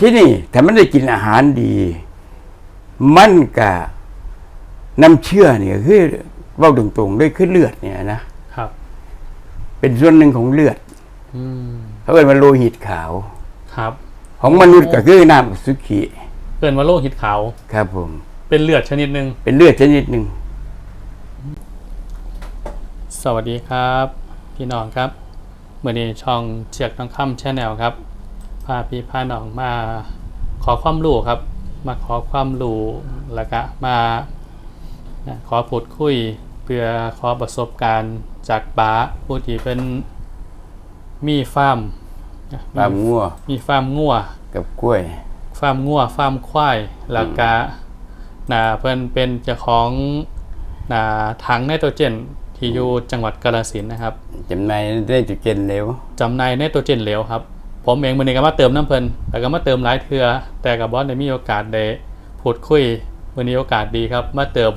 ที่นี่ถ้ามันได้กินอาหารดี มันกะน้ำเชื่อเนี่ยคือเว่าตรงๆด้วยคือเลือดเนี่ยนะครับ เป็นส่วนหนึ่งของเลือดอืมเขาเรียกว่าโลหิตขาว ครับ ของมนุษย์ก็คือน้ำอสุขีเกินว่าโลหิตขาว ครับผม เป็นเลือดชนิดหนึ่งเป็นเลือดชนิดหนึ่งสวัสดีครับ พี่น้องครับเมื่อนี้ช่องเชียกทองคำแชนแนลครับพาพี่พาน้องมาขอความรู้ครับ มาขอความรู้แล้วก็มาขอพูดคุยเพื่อขอประสบการณ์จากป้าผู้ที่เป็นมีฟาร์มปลางัวมีฟาร์มงัวกับกล้วย ฟาร์มงัวฟาร์มควายแล้วก็นาเพิ่นเป็นเจ้าของนาถังไนโตรเจนที่อยู่จังหวัดกาฬสินธุ์นะครับจำในายได้จุเกนเร็วจำหนายไนโตรเจนเหลวครับ ผมเองมื้อนี้ก็มาเติมน้ำเพิ่นแต่ก็มาเติมหลายเทื่อแต่กับบอสได้มีโอกาสได้พูดคุยมื้อนี้โอกาสดีครับ มาเติม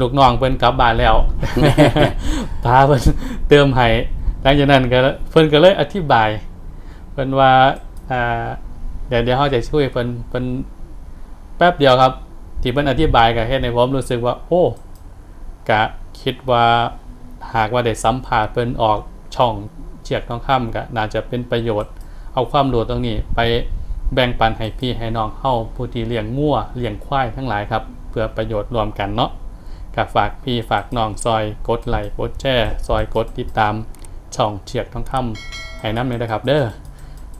ลูกน้องเพิ่นกลับบ้านแล้วพาเพิ่นเติมให้หลังจากนั้นก็เพิ่นก็เลยอธิบายเพิ่นว่าอ่าเดี๋ยวเดี๋ยวเขาจะช่วยเพิ่นเพิ่นแป๊บเดียวครับ ที่เพิ่นอธิบายก็เฮ็ดให้ผมรู้สึกว่า โอ้กะคิดว่าหากว่าได้สัมผัสเพิ่นออกช่องเชียกทองคำก็น่าจะเป็นประโยชน์ เอาความรู้ตรงนี้ไปแบ่งปันให้พี่ให้น้องเฮาผู้ที่เลี้ยงงัวเลี้ยงควายทั้งหลายครับ เพื่อประโยชน์รวมกันเนาะก็ฝากพี่ฝากน้องซอยกดไลค์กดแชร์ซอยกดติดตามช่องเชียกทองคำให้น้ำเลยนะครับ เด้อ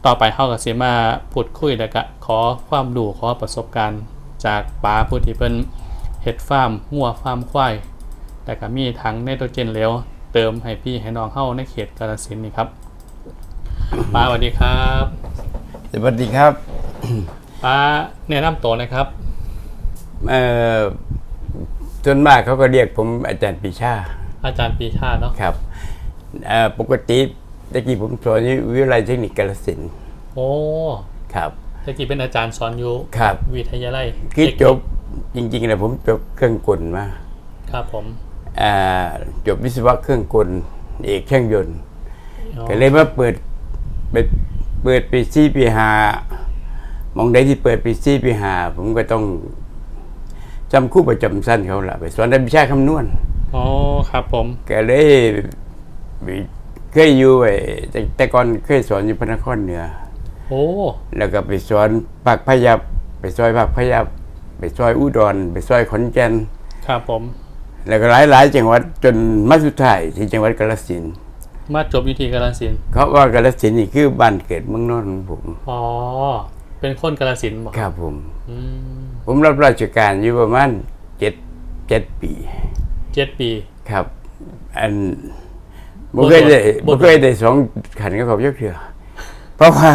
ต่อไปเฮาก็สิมาพูดคุยแล้วก็ขอความรู้ขอประสบการณ์จากป้าผู้ที่เพิ่นเฮ็ดฟาร์มงัวฟาร์มควายแต่ก็มีถังไนโตรเจนเหลวเติมให้พี่ให้น้องเฮาในเขตกาฬสินนี่ครับ ป้าสวัสดีครับสวัสดีครับป้าแนะนำตัวหนะครับเอ่อส่วนมากเขาก็เรียกผมอาจารย์ปีชา อาจารย์ปีชาเนาะครับเอ่อปกติตะกี้ผมสอนอยู่วิทยาลัยเทคนิคกาฬสินธุ์โอ้ครับตะกี้เป็นอาจารย์สอนอยู่ครับ วิทยาลัยคือเทคนิจบจริงๆนะผมจบเครื่องกลมาครับผมอ่าจบวิศวะเครื่องกลเอกเครื่องยนต์อ๋อก็เลยมาเปิด เปิดเปิดปีซี่ปีหามองได้ที่เปิดปีซี่ปีหาผมก็ต้องจำคู่ประจำสั้นเขาละไปสอนได้วิชาคำนวณอ๋อครับผมก็เลยเคยอยู่ไอ้แต่แต่ก่อนเคยสอนอยู่พระนครเหนือโอ้แล้วก็ไปสอนภาคพยับไปซอยภาคพยับไปซอยอุดร ไปซอยขอนแก่นครับผม แล้วก็หลายหลายๆจังหวัดจนมาสุดท้ายที่จังหวัดกาฬสินธุ์ มาจบอยู่ที่กาฬสินธุ์เขาว่ากาฬสินธุ์นี่คือบ้านเกิดเมืองนอนของผม อ๋อ เป็นคนกาฬสินธุ์บ่ครับผม อืมผมรับราชการอยู่ประมาณเจ็ดเจ็ดปี เจ็ดปี ครับ อันบ่บ่เคยได้บ่บ่เคยได้สองขันกับเขาเยอะเถื่อเพราะว่า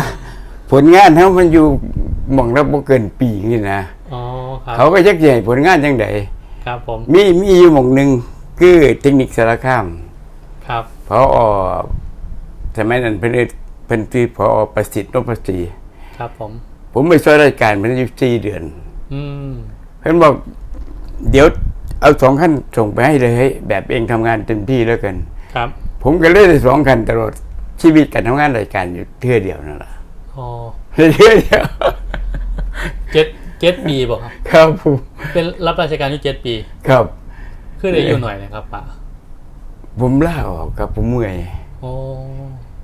ผลงานเขามันอยู่หม่องละบ่เกินปีนี่นะ อ๋อครับเขาก็ยักใหญ่ผลงานจังไดครับผมมีมีอยู่หม่องหนึงคือเทคนิคสารคาม ครับ พอสมัยนั้นเพิ่นเอิ้นเพิ่นชื่อพอประสิทธิ์นพศรีครับผม ผมไปช่วยราชการมันอยู่4เดือน อืมเพิ่นบอก เดี๋ยวเอาสองขั้นส่งไปให้เลยให้แบบเองทำงานเต็มที่แล้วกัน ครับ ผมก็เลยได้สองขั้นตลอดชีวิตการทำงานราชการอยู่เทื่อเดียวนั่นแหละอ๋อเทื่อเดียวเจ็ดเจ็ดปีบอกครับ ครับผมเป็นรับราชการอยู่เจ็ดปี ครับ คือได้อยู่หน่อยนะครับป่า ผมลาออกครับผมเมื่อย โอ้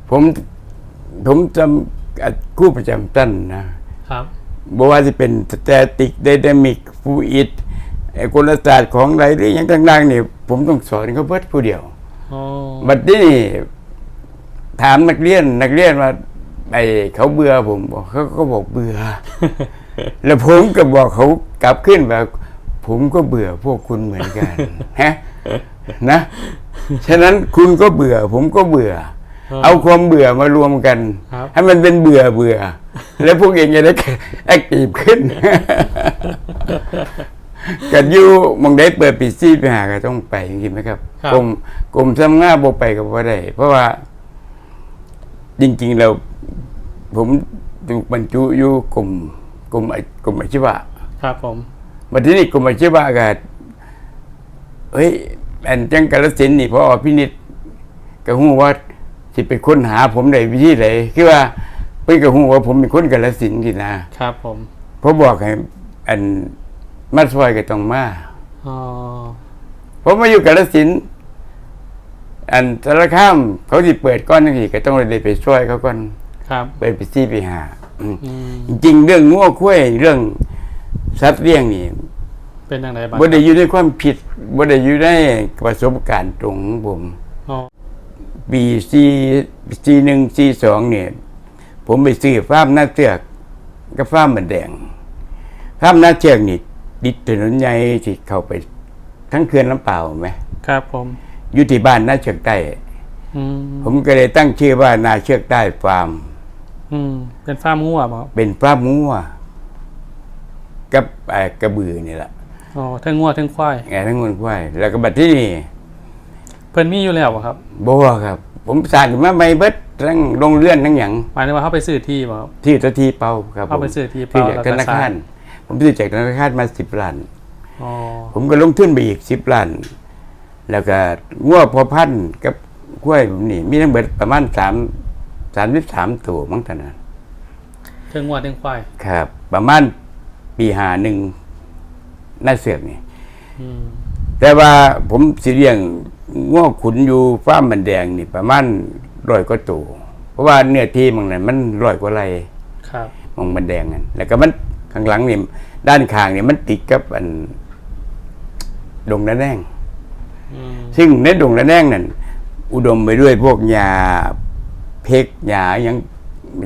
ผมผมจำอะกู้ประจำตั้นนะครับบอกว่าจะเป็นสแตติกไดนามิกฟูอิดกลศาสตร์ของอะไรหรืออย่างต่างๆเนี่ยผมต้องสอนเขาเพิ่ผู้เดียวอ๋อบัดนี้ถามนักเรียนนักเรียนว่าไอเขาเบื่อผมบอกเขาก็บอกเบื่อ แล้วผมก็บอกเขากลับขึ้นแบบผมก็เบื่อพวกคุณเหมือนกันฮะนะ ฉะนั้นคุณก็เบื่อ ผมก็เบื่อ เอาความเบื่อมารวมกันครับให้มันเป็นเบื่อเบื่อ แล้วพวกเองจะได้แอคทีฟขึ้นกันอยู่หมองได้เปิดปีซี่ไปหาก็ต้องไปจริงๆไหมครับครับกรมกรมสำงานบไปก็บ่ได้ เพราะว่า จริง ๆ เรา ผมถูกบรรจุอยู่กลุ่มกลุ่มไอ้กลุ่มอาชีวะครับผมมาที่นี่กลุ่มอาชีวะก็เฮ้ย อันจังกาลสินธุ์นี่พอพินิษก็ฮู้ว่าสิไปค้นหาผมได้วิธีไหนคือว่าไปพิ่นก็ฮู้ว่าผมเป็นคนกาฬสินธุ์ที่นะครับผมเพราะบอกให้อันมาซอยก็ต้องมาอ๋อผมมาอยู่กาฬสินธุ์อันสารคามเขาสิเปิดก้อนนี่ก็ต้องได้ไปช่วยเขาก่อนครับไปไปซี่ไปหาอืมอืมจริงๆเรื่องงัวคุ้ยเรื่องสัตว์เลี้ยงนี่ เป็นยังไงบ้างบ่ได้อยู่ในความผิดบ่ได้อยู่ในประสบการณ์ตรงของผมอ๋อปีสี่สี่หนึ่งสี่สองเนี่ย ผมไปซื้อฟาร์มหน้าเตือกกับฟาร์มบันแดงฟาร์มหน้าเชือกนี่ดิดถนนใหญ่ที่เข้าไป ทั้งเขื่อนลำเปล่าวไหมครับผมอยู่ที่บ้านหน้าเชือกใต้อืมผมก็เลยตั้งชื่อว่านาเชือกใต้ฟาร์มอืมเป็นฟาร์มงัวบ่ครับเป็นฟาร์มงัวกับเอ่อกระบือนี่แหละ อ๋อทั้งงัวทั้งควายไงทั้งคนควายแล้วก็บัดที่นี่เพิ่นมีอยู่แล้วบ่ครับบัวครับ ผมสร้างขึ้นมาใหม่เบิดทั้งโรงเรือนทั้งหยังหมายถึงว่าเขาไปซื้อที่บ่ครับ ที่ตะทีเป่าครับเข้าไปผมซื้อที่ซื้อเป่าจากแล้วธก็นาสร้าคางรผมซื้อจากธนาคารมาสิบล้าน อ๋อผมก็ลงทุนไปอีกสิบล้าน แล้วก็งัวพอพันธุ์กับกล้วยผมนี่ มีทั้งเบิดประมาณสามสามสิบสามตัวมั้งท่านนะทั้งงัวทั้งควาย ครับ ประมาณปีหาหนึ่ง น่าเสือกนี่อืมแต่ว่าผมสิเลี้ยงง้อขุนอยู่ฟาร์มบันแดงนี่ประมาณร้อยกว่าตัวเพราะว่าเนื้อที่มันนั้นมันร้อยกว่าไรครับมองบันแดงนั่นแล้วก็มันข้างหลังนี่ด้านข้างนี่มันติดกับอันดงระแนงอืมซึ่งในดงระแนงนั่นอุดมไปด้วยพวกหญ้าเพกหญ้าหยัง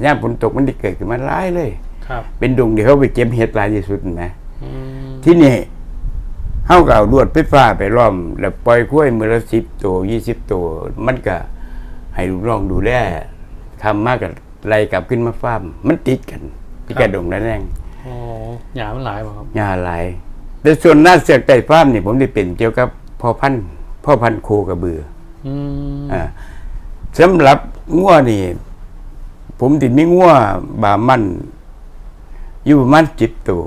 หญ้าฝนตกมันที่เกิดขึ้นมาหลายเลย ครับ เป็นดงที่เขาไปเก็บเห็ดหลายที่สุดนะอืม ที่นี่เฮาก็เอาลวดไฟฟ้าไปล้อม แล้วปล่อยกล้วยมือละสิบตัวยี่สิบตัวมันก็ให้ลูกน้องดูแลทำมากกับไล่กลับขึ้นมาฟาร์มมันติดกันที่กระดงนั่นเองอ๋อหยามันหลายบ่ครับยาหลายแต่ส่วนหน้าเสือกไก่ฟาร์มนี่ผมได้เป็นเกี่ยวกับพ่อพันธุ์พ่อพันธุ์โคกระบืออืมอ่าสำหรับงัวนี่ ผมติดมีงัวบามันอยู่ประมาณจิบตัว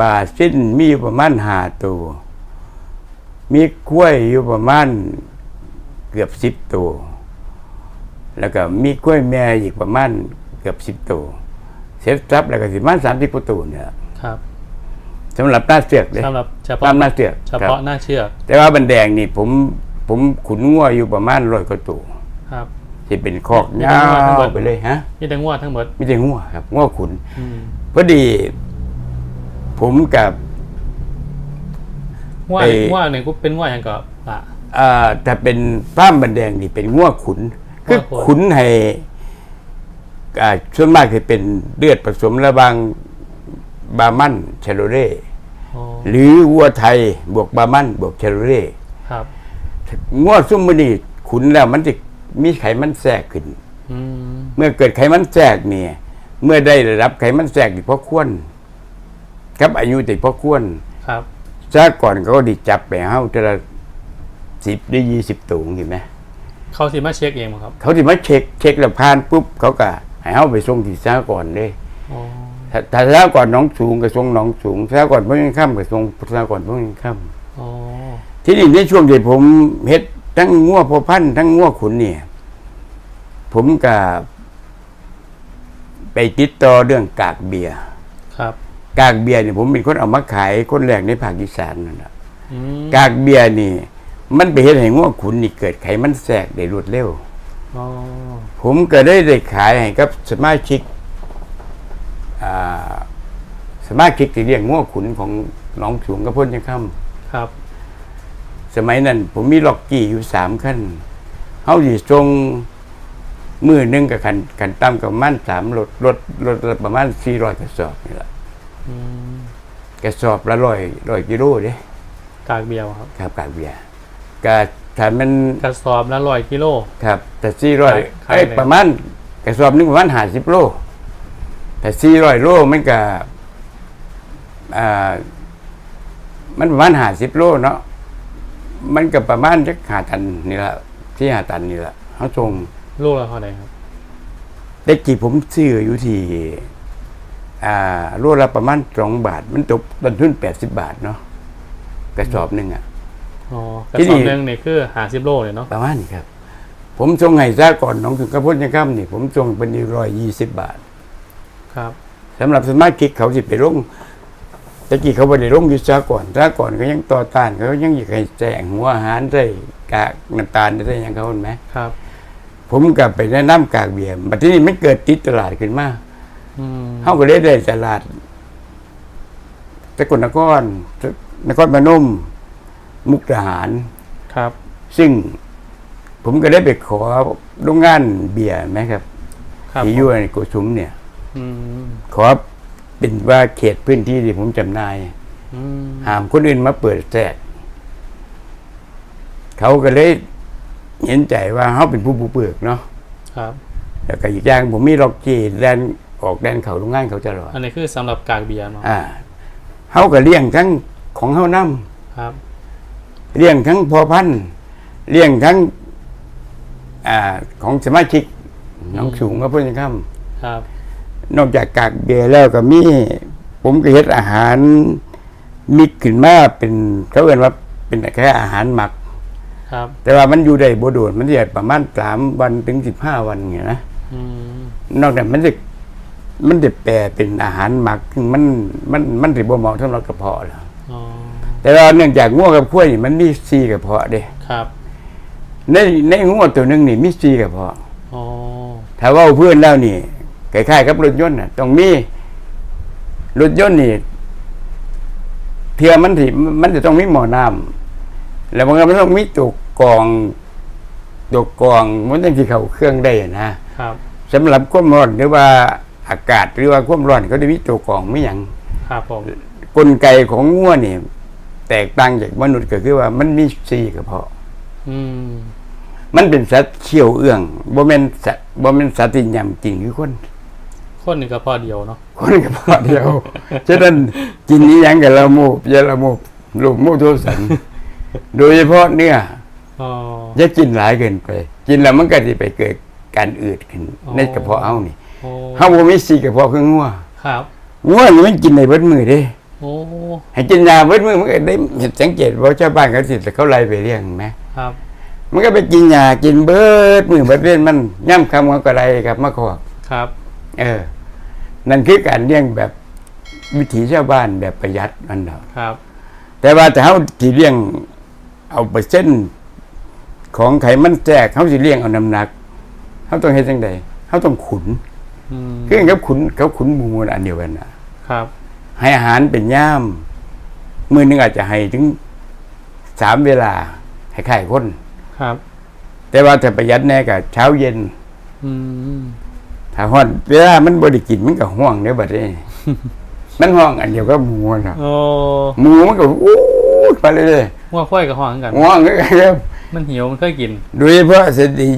บาสิ้นมีอยู่ประมาณหาตัว มีกล้วยอยู่ประมาณเกือบสิบตัว แล้วก็มีกล้วยแม่อีกประมาณเกือบสิบตัวเสร็จสับแล้วก็สิประมาณสามสิบตัวเนี่ยครับสำหรับหน้าเสือกเลยสำหรับเฉตาพาะมหน้าเสือกเฉครับพาะหน้าเชือก แต่ว่าบันแดงนี่ผมผมขุนงัวอยู่ประมาณร้อยกว่าตัวครับที่เป็นคอกมียาแต่งัวทั้งหมวดไปเลยฮะมีแต่งัวทั้งหมดไม่ใช่งัวครับงัวขุนอืมพอดี ผมกับงัวไอ้งัวหนึ่งก็เป็นงัวอย่างก็อะอ่าแต่เป็นป้ามบันแดงนี่เป็นงัวขุน คืองัวขุนขุนให้อ่าส่วนมากจะเป็นเลือดผสมระหวางบามันเชโรเร่อ๋อหรือวัวไทยบวกบามันบวกเชโรเร่ครับงัวซุ่มมันนี่ขุนแล้วมันจะมีไขมันแทรกขึ้นอืมเมื่อเกิดไขมันแทรกเนี่ย เมื่อได้รับไขมันแทรกที่พอควร ครับอายุติพอควรครับซาก่อนเขาก็ไดิจับไปเฮาแต่ละสิบได้ยี่สิบตัวเห็นไหมเขาสิมาเช็คเองบ่ครับ เขาที่มาเช็คเช็คแล้วผ่านปุ๊บเขาก็ให้เฮาไปส่งที่ซาก่อนเลยอ๋อถ้าถ้าซาก่อนหน้องสูงก็ส่งหน้องสูงซาก่อนเพิ่งค่ำก็ส่งซาก่อนเพิ่งค่ำอ๋อที่นี่ในช่วงที่ผมเฮ็ดทั้งงัวพอพันธุ์ทั้งงัวขุนเนี่ย ผมก็ไปติดต่อเรื่องกากเบียร์ครับ กากเบียร์เนี่ยผมเป็นคนเอามาขายคนแรกในภาคอีสานนั่นแหละอืมกากเบียร์นี่ มันไปเห็นให้งัวขุนนี่เกิดไขมันแทรกได้รวดเร็วอ๋อผมก็ได้ได้ขายให้กับสมาชิกอ่าสมาชิกที่เลี้ยงงัวขุนของหน้องสูงกับพ้นยังค่ครับำสมัยนั้น ผมมีล็อกกี้อยู่สามขั้นเขาสิทรงมือหนึงกับขันขันต่ำกับประมันสามรถรถรถรถประมาณสี่ร้อยกระสอบนี่แหละอืม กระสอบละร้อยร้อยกิโลเด้กากเบียวครับครับกากเบียร์ก็ถ้ามันกระสอบละร้อยกิโลครับแต่สี่ร้อยขายไอ้ยเลยประมาณกระสอบหนึงประมาณห้าสิบโลแต่สี่ร้อยโลมันก็อ่ามันประมาณห้าสิบโลเนาะมันก็ประมาณจักหาตันนี่ละที่หาตันนี่ละเขาส่งลูกละเท่าไหร่ครับได้กี่ผมซื้ออยู่ที่ อ่าโลละประมาณสองบาท มันตกต้นทุนแปดสิบบาทเนาะกระสอบหนึ่งอะอ๋อกระที่สนี่อบหนึงนี่คือหาสิบโลเลยเนาะประมาณนี้ครับผผมส่งให้ซะก่อนน้องถึงกระพุ้นยังค่ำนี่ผมส่งเป็นร้อยยี่สิบบาท ครับสำหรับสมาชิกเขาสิไปลงตะกี้เขาบ่ได้ลงอยู่ซะก่อนซะก่อนก็ยังต่อต้านเขายังอยากให้แจงหัวอาหารใส่กากน้ำตาลใส่หยังเขาเห็นไหมครับ ผมกลับไปแนะนำกากเบียร์บัดที่นี่มันเกิดติดตลาดขึ้นมาอืม เฮาก็เลยได้ตลาดสกลนครนครพนมมุกดาหารครับ ซึ่งผมก็ได้ไปขอโรงงานเบียร์ไหมครับครับที่อยู่ในโกสุมเนี่ยอืมขอเป็นว่าเขตพื้นที่ที่ผมจำหนายอืมห้ามคนอื่นมาเปิดแจกเขาก็เลยเห็นใจว่าเขาเป็นผู้บุกเบิกเนาะครับ แล้วก็อีกอย่างผมมีล็อกจีแดน ออกแดนเขาโรงงานเขาตลอดอันนี้คือสำหรับกากเบียร์เนาะอ่าเขาก็เลี้ยงทั้งของเขานํครับ เลี้ยงทั้งพอพันธุ์เลี้ยงทั้งอ่าของสมาชิกน้องสูงมาพูดยังคำครับ นอกจากกากเบียร์แล้วก็มี ผมก็เฮ็ดอาหารมิกขึ้นมาเป็นเขาเรียกว่าเป็นแค่อาหารหมักครับ แต่ว่ามันอยู่ได้บ่โดดมันจะประมาณสามวันถึงสิบห้าวันเงี้ยนะอืมนอกจากมันจะ มันจะแปลเป็นอาหารหมักซึ่งมันมันมันสิบ่เหมาะสำหรับกระเพาะแล้วอ๋อแต่ว่าเนื่องจากงัวกับข้วยนี่มันมีซีกระเพาะเด้ครับ ในในงัวตัวหนึงนี่มีซีกระเพาะอ๋อถ้าเว่าเพื่อนแล้วนี่คล้ายๆกับรถยนต์น่ะต้องมีรถยนต์นี่เทียมันที่มันจะต้องมีหม้อน้ำแล้วมันก็มันต้องมีตัวกรองตัวกรองมันต้องที่เขาเครื่องได้นะครับสำหรับความร้อนหรือว่า อากาศหรือว่าความร้อนเขาได้มีตัวกรองไม่อย่างครับผมกลไกของงัวนี่แตกต่างจากมนุษย์ก็คือว่ามันมีซีกระเพาะอืมมันเป็นสัตว์เขี้ยวเอื้องบ่แม่นสัตว์บ่แม่นสัตว์ที่ยำจริงคือคน คนหนึ่งก็พอเดียวเนาะคนกระเพาะเดียวฉะนั้นกินนี้ยังกับละโมบอยาละโมบลูกโมโทสันโดยเฉพาะเนื้ออ๋ออย่ากินหลายเกินไป กินแล้วมันก็สิไปเกิดการอืดขึ้นอ๋อในกระเพาะเฮานี่ โอ้เฮาบ่มีสีกระเพาะคืองัวครับงัวนี่มันกินได้เบิดมื้อเด้โอ้ให้กินยาเบิดมื้อมันก็ได้เห็นสังเกตว่าชาวบ้านเขาสิเขาไล่ไปเลี้ยงแหมครับ มันก็ไปกินยากินเบิดมื้อเบิดเว้นมันย่ำคำเขาก็ไล่ครับมาขอกครับ เออ นั่นคือการเลี้ยงแบบวิถีชาวบ้านแบบประหยัดมันดอกครับ แต่ว่าแต่เขาสิเลี้ยงเอาเปอร์เซ็นต์ของไขมันแจกเขาสิเลี้ยงเอาน้ำหนักเขาต้องเฮ็ดจังไดเขาต้องขุน อืมคือกับขุนเขาขุนหมูน่ะอันเดียวกันน่ะครับ ให้อาหารเป็นย่ามมื้อหนึงอาจจะให้ถึงสามเวลา ให้ไข่คนครับ แต่ว่าถ้าประหยัดแน่ก็เช้าเย็นอืมถ้าฮ้อนเวลามันบ่ได้กินมันก็ห่วงเด้อบัดนี้มันห่วงอันเดียวกับหมูน่ะโอ้หมูมันก็อู้ไปเลยว่าค่อยกับห้องกันห่วงคือกันครับมันหิวมันเคยกินโดยเฉพาะสติ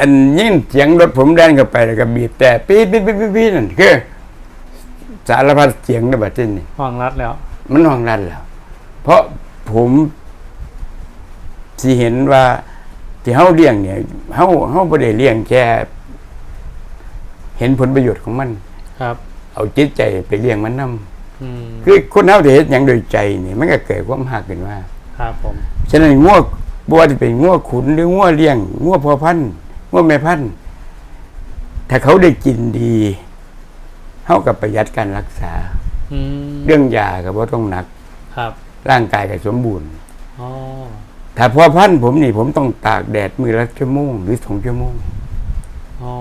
อันยิ่งเสียงรถผมแดนเข้าไปแล้วก็บีบแต่ปี๊ดปี๊ดปี๊ดปี๊ดปี๊ดนั่นคือสารพัดเสียงในบัดนี้ห้องรัดแล้ว มันห้องนั้นแล้ว เพราะผมสิเห็นว่าที่เฮาเลี้ยงเนี่ยเฮาเฮาบ่ได้เลี้ยงแค่ เห็นผลประโยชน์ของมัน ครับ เอาจิตใจไปเลี้ยงมันนํอืมคือคนเฮาที่เฮ็ดหยังโดยใจนี่มันก็เกิดความฮักขึ้นมา ครับผม ฉะนั้นงัวบ่ว่าจะเป็นงัวขุนหรืองัวเลี้ยงงัวพ่อพันธุ์ งัวแม่พันธุ์ถ้าเขาได้กินดีเฮากับประหยัดการรักษา อืมเรื่องยาก็บ่ต้องหนัก ครับร่างกายก็สมบูรณ์ อ๋อถ้าพ่อพันธุ์ผมนี่ผมต้องตากแดดมือละชั่วโมงหรือสองชั่วโมง อ๋อ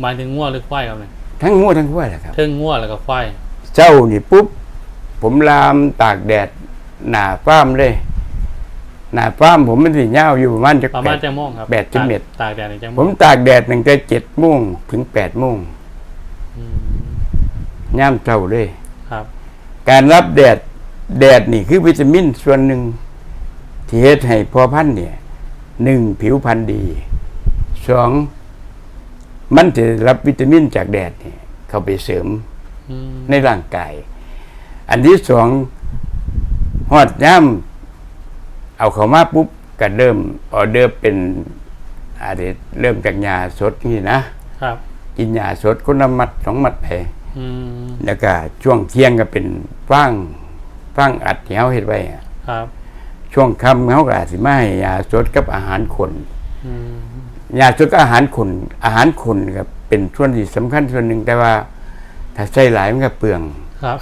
หมายถึงง่วหรือควายครับเนี่ยทั้งงัวทั้งควายแหละครับ เทิงง่วแล้วก็ควายเจ้านี่ปุ๊บ ผมลามตากแดดหน้าฟ้ามเลย หน้าฟ้ามผมมันสิยาวอยู่ประมาณจักประแปมาณดจะโมงครับแปดถึงเม็ดตากแดดในจังโมผมงตากแดดตั้งแต่เจ็ดโมงถึงแปดโมงอืมย่ามเช้าเลยครับ การรับแดดแดดนี่คือวิตามินส่วนหนึ่งที่เฮ็ดให้พอพันธุ์เนี่ยหนึ่งผิวพรรณดีสองมันจะรับวิตามินจากแดดเนี่ยเข้าไปเสริมอืมในร่างกาย อันที่สองหอดย่ำ เอาเข้ามาปุ๊บก็เริ่มออเดอร์เป็นอะไรเริ่มจากยาสดนี่นะครับ กินยาสดคนละมัดสองมัดไปอืมแล้วก็ช่วงเที่ยงก็เป็นฟางฟางอัดที่เขาเห็ดไว้อะครับช่วงค่ำเขาก็อาจสิมาให้ยาสดกับอาหารคนอืมยาสุดก็อาหารขุนอาหารขุนครับเป็นส่วนที่สำคัญส่วนหนึ่งแต่ว่าถ้าใส่หลายมันก็เปลือง ครับ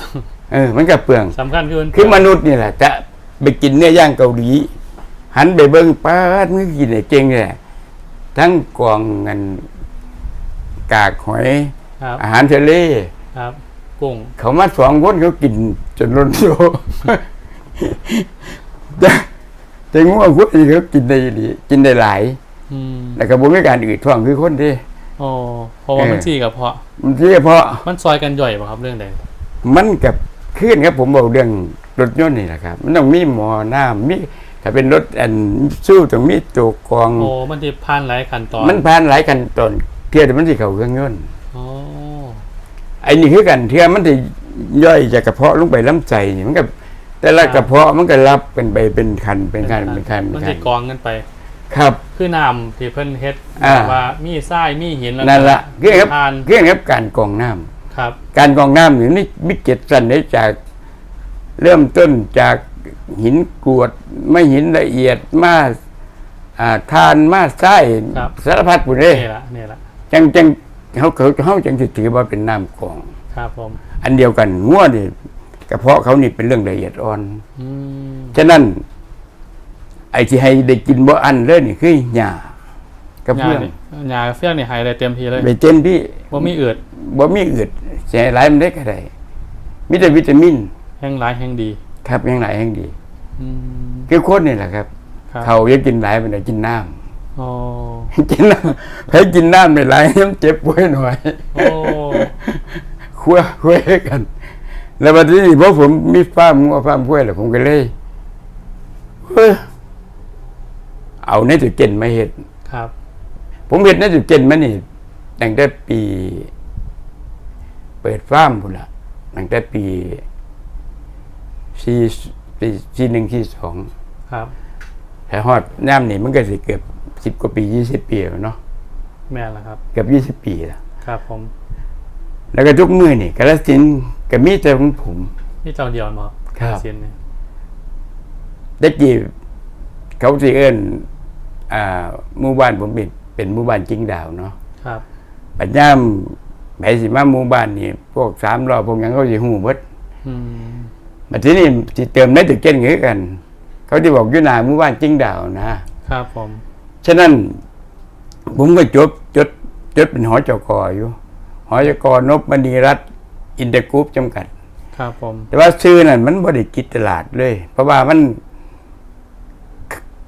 เออ มันก็เปลือง สำคัญคือมันคือมนุษย์นี่แหละจะ ไปกินเนื้อย่างเกาหลี หันไปเบิ้งป้าดมึงกินไอ้เจงเนี่ยทั้งกวางเงินกากหอย ครับอาหารทะเล ครับกุ้งเขามาสองคนเขากินจนล้นโซแต่แต่ง่วงคนอีกเขากินได้ดีกินได้หลายอืมแล้วก็บ่มีการอืดท้องคือคนที่ โอ้เพราะว่ามันเออจีกับเพาะมันที่เพราะมันซอยกันย่อยป่ะครับเรื่องใดมันกับ ขึ้นครับผมบอกเรื่องรถยนต์นี่แหละครับ มันต้องมีหมอน้ำมีถ้าเป็นรถอันสู้ต้องมีตัวกรอง โอ้มันที่ผ่านหลายขั้นตอนมันผ่านหลายขั้นตอนเทียแต่มันสิเข้าเครื่องยนต์โอ้ไอ้นี่คือกันเทียมันสิย่อยจากกระเพาะลงไปลำไส้นี่มันก็แต่ละกระเพาะมันก็รับกันไปเป็นคันเป็นคันเป็นคันเป็มันนคัจะนกองกันไป ครับ คือน้ำที่เพิ่นเฮ็ดอ่าแบบว่ามีทรายมีหินแล้วนั่นละเรื่องครับผ่านเรื่องครับการกรองน้ำครับ การกรองน้ำนี่นี่มิเก็ตสันได้จากเริ่มต้นจากหินกรวดไม่หินละเอียดมาอ่าทานมาไส้ครับสารพัดปุเร่นี่ละนี่ละจังจังเขาเขาเขาจังสิถือว่าเป็นน้ำกรองครับผมอันเดียวกันงัวนี่กระเพาะเขานี่เป็นเรื่องละเอียดอ่อนอืมฉะนั้น ไอ้ที่ให้ได้กินบ่อันเลยนี่คือหญ้ากับยาเพื่อนนี่ยาเฟี้ยงนี่หายได้เต็มทีเลยไปเจนที่บ่มีอืด บ่มีอืดแส่หลายมันได้ก็ได้มีแต่วิตามิน แห้งหลายแห้งดีครับยังหลายแห่งดีอืมคือคนนี่แหละครับ ครับเขาอยากกินหลายมันได้กินน้โอ้ำ กินน้ำให้กินน้ำในหลายน้ำเจ็บป่วยหน่อย โอ้คั่วคั่วกัน แล้ววันนี้เพราะผมมีฟาร์มงัวฟาร์มกล้วยแหละผมก็เลยเฮ้ยเอาในจุดเจนมาเห็ดครับ ผมเห็ดในจุดเจนมานี่ตั้งแต่ปีเปิดฟาร์มพุ่นละตั้งแต่ปีสี่ปีสี่หนึ่งสี่สองครับแต่ฮอดน้ำนี่มันก็สิเกือบสิบกว่าปียี่สิบปีแล้วเนาะแม่นละครับ เกือบยี่สิบปีแล้วครับผม แล้วก็ทุกมือนี่กระสินธุ์ก็มีแต่ของผมนี่เจ้าเดียวมาครับเซียนเนี่ยได้กี่เขาสิเอิ้นอ่าหมู่บ้านผมเป็นเป็นหมู่บ้านจิงดาวเนาะครับปัญญาม ไปสิมาหมู่บ้านนี่พวกสามรอบพวกหยังเขาสิฮู้เบิดอืมบัดทีนี้สิเติมในตึกเจนคือกัน เขาที่บอกอยู่หน้าหมู่บ้านจิงดาวนะครับผมฉะนั้น ผมก็จบจดจดเป็นหอจกอยู่หอจกนบมณีรัฐอินเตอร์กรุ๊ปจำกัด ครับผม แต่ว่าซื้อนั่นมันบริกิจตลาดเลย เพราะว่ามัน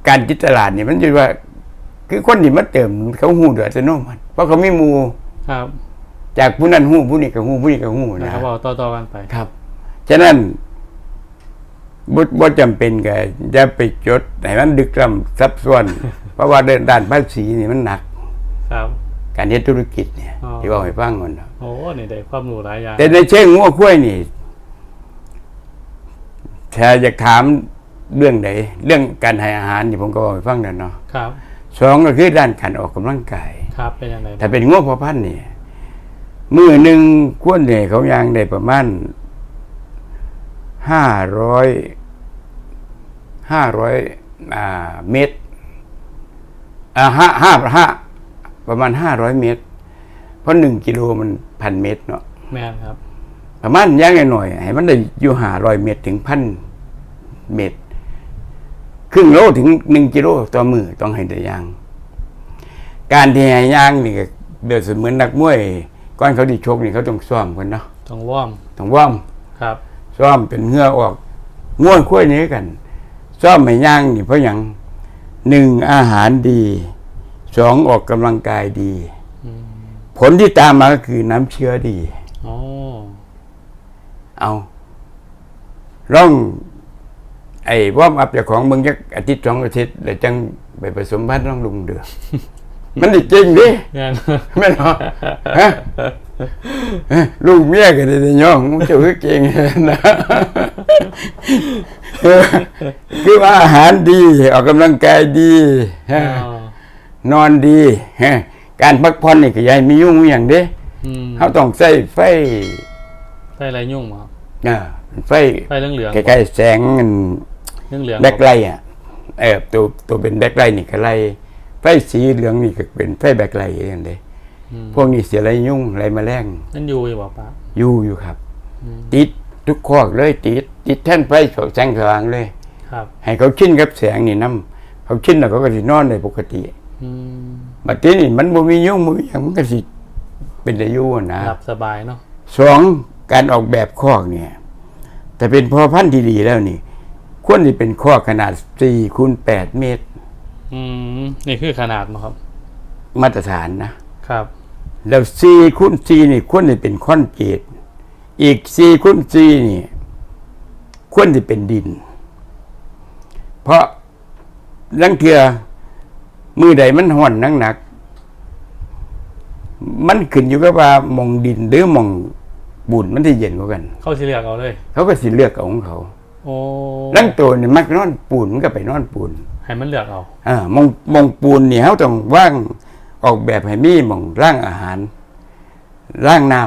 การกิจตลาดนี่มันอยู่ว่า คือคนที่มาเติมเขาหูเดือดโนมันเพราะเขาไม่มูครับ จากผู้นั้นหูผู้นี้ก็หูผู้นี้ก็หูนะนะครับบอกต่อๆกันไป ครับ ฉะนั้นบ่บ่จำเป็นก็จะไปจดให้มันดึกลำซับซ้อน เพราะว่าเดินด้านภาษีนี่มันหนัก ครับ การเฮ็ดธุรกิจเนี่ยอ๋อ ที่ว่าให้ฟังก่อนเนาะโอ้นี่ได้ความรู้หลายอย่างแต่ในเชิงงัวคุ้วยนี่ถ้าอยากถามเรื่องใดเรื่องการให้อาหารนี่ผมก็บอกให้ฟังนั่นเนาะครับ สองก็คือด้านการออกกำลังกาย ครับเป็นยังไงถ้าเป็นงัวพอพันธุ์นี่ มือหนึ่งควรเนี่ยเขายางได้ประมาณห้าร้อยห้าร้อยอ่าเมตรอ่าห้าห้าห้าประมาณห้าร้อยเมตร เพราะหนึ่งกิโลมันพันเมตรเนาะแม่นครับ ประมาณย่างหน่อยๆให้มันได้อยู่หาร้อยเมตรถึงพันเมตร ครึ่งโลถึงหนึ่งกิโลต่อมือต้องให้ได้ย่าง การที่ให้ย่างนี่ก็เดือดเสมือนนักมวย ก่อนเขาดีชกนี่เขาต้องซ้อมกันเนาะต้องว่อมต้องว่อมครับซ้อมเป็นเหงื่อออกง่วนคุ้วยนี้กันซ้อมให้ย่างนี่เพราะอย่างหนึ่งอาหารดีสองออกกำลังกายดีอืมผลที่ตามมาก็คือน้ำเชื้อดีอ๋อเอาร่องไอ้ว่อมอัพเจากของมึงจักอาทิตย์สองอาทิตย์แล้วจังไปผสมพันธุ์ร่องลุงเดือ มันได้จริงดิแม่นแม่นเหรอฮะเอ้ยลูกเมียก็ได้แต่ย่องมึงจะคือเก่งนะเออคือว่าอาหารดีออกกำลังกายดีฮะอ๋อนอนดีฮะการพักผ่อนนี่ก็อยัยมียุ่งมีอย่างเด้อืมเขาต้องใส่ไฟใส่อะไรยุ่งมั้งอ่าไฟไฟเหลืองคล้ายๆแสงมันๆเหลืองๆแบ็คไลท์อะเออตัวตัวเป็นแบ็คไลท์นี่ก็ไล่ ไฟสีเหลืองนี่ก็เป็นไฟแบกไลอย่างเด้อืมพวกนี้เสียไรยุ่งไรแมลงนั่นอยู่อยู่บ่ป้าอยู่อยู่ครับอืมติดทุกคอกเลยติดติดแท่นไฟแสงสว่างเลย ครับ ให้เขาชินกับแสงนี่น้ำเขาชินแล้วเขาก็สินอนได้ปกติอืมบัดนี้นี่มันบ่มียุ่งมือหยังมันก็สิเป็นได้อยู่นะหลับสบายเนาะสองการออกแบบคอกเนี่ย แต่เป็นพอพันธุ์ที่ดีแล้วนี่ ควรที่เป็นคอกขนาด4คูณ8เมตร อืมนี่คือขนาดเนาะครับ มาตรฐานนะครับ แล้ว4คูณ4นี่ควรที่เป็นคอนกรีตอีก4คูณ4นี่ควรที่เป็นดิน เพราะลังเทือมือใดมันห่อนหนักๆมันขึ้นอยู่กับว่าหมองดินหรือหมองบุญมันที่เย็นกว่ากัน เข้าสิเลือกเอาเลย เขาก็สิเลือกเอาของเขาโอ้ลังตัวนี่มักนอนปูนมันก็ไปนอนปูน ให้มันเลือกเอาอ่ามองมองปูนนี่เขาต้องว่างออกแบบให้มีหมองร่างอาหาร ร่างน้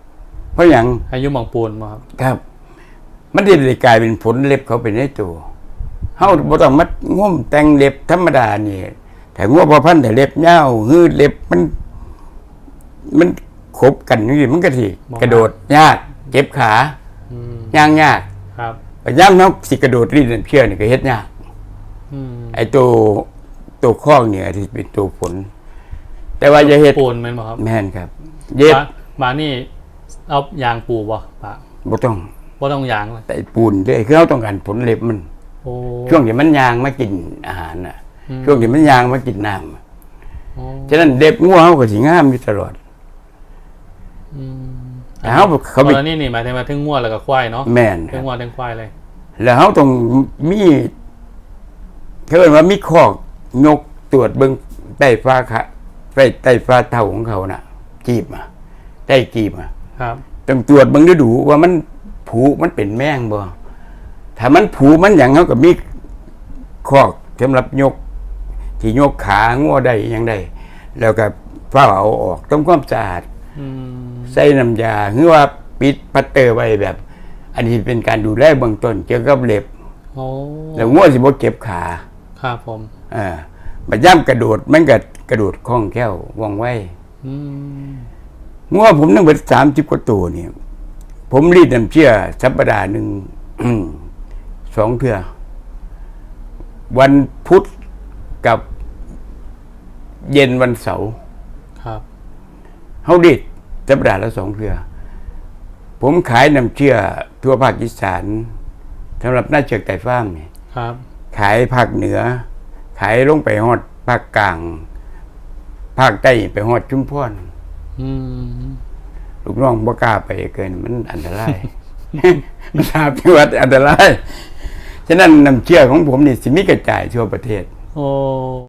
ำเพราะอย่างให้อยุ่หมองปูนมาครับครับ มันได้เลยกลายเป็นผลเล็บเขาเป็นในตัวเขาบ่ต้องมัดง่มแต่งเล็บธรรมดานี่แต่งัวพอพันธุ์แต่เล็บยาวฮืดเล็บมัน มันขบกันนี่มันก็สิกระโดดยากเจ็บขาอืมย่างยากครับพยายามเนาะสิกระโดดรีดน้ำเชื่อนี่ก็เฮ็ดยากอืม ไอ้ตัวตัวข้องเนี่ยที่เป็นตัวผล แต่ว่าอย่าเฮ็ดปูนแม่นบ่ครับแม่นครับเย็ดบาบานนี่เอายางปูบ่ป้าบ่ต้องบ่ต้องยางเลยแต่ปูนเด้คือเราต้องการผลเล็บมันโอ้ช่วงที่มันยางมากินอาหารน่ะอืมช่วงที่มันยางมากินน้ำโอ้ฉะนั้นเด็บงัวเฮาก็สิงามอยู่ตลอดอืมแต่เฮาเขาไปตอนนี้นี่หมายถึงมาถึงงัวแล้วก็ควายเนาะแม่นคถึรังบงัวถึงควายเลย แล้วเฮาต้องมี เขาเรียกว่ามีคอกยกตรวจเบิ่งใต้ฟ้าคะใต้ใต้ฟ้าเท่าของเขาน่ะ จีบมาใต้จีบมาครับต้องตรวจเบิ่งดูดูว่ามันผูมันเป็นแมงบ่ถ้ามันผูมันอย่างเขาก็มีคอกสำหรับยก ที่ยกขางัวได้อยังได้แล้วก็เฝ้าเอาออกทำความสะอาดอืมใส่น้ำยาหรือว่าปิดพัตเตอร์ไว้แบบ อันนี้เป็นการดูแลเบื้องต้นเกี่ยวกับเล็บโอ้แล้วงัวสิบ่เก็บขา ครับผมอ่าบัดย่ำกระโดดมันก็กระโดดคล่องแคล่วว่องไวอืมงัวผมตั้งเบิด30กว่าตัวนี่ผมรีดน้ำเชื่อสัปดาห์หนึ่งสองเทื่อวันพุธกับเย็นวันเสาร์ครับเฮารีดสัปดาห์ละสองเทื่อผมขายน้ำเชื่อทั่วภาคอีสานสำหรับหน้าเชือกไก่ฟ้าร์มนี่ครับ ขายภาคเหนือ ขายลงไปฮอดภาคกลาง ภาคใต้ไปฮอดชุมพรอืมลูกน้องบ่กล้าไปเกิน มันอันตรายมันทราบที่วัดอันตรายฉะนั้นน้ำเชื่อของผมนี่สิมีกระจายทั่วประเทศ โอ้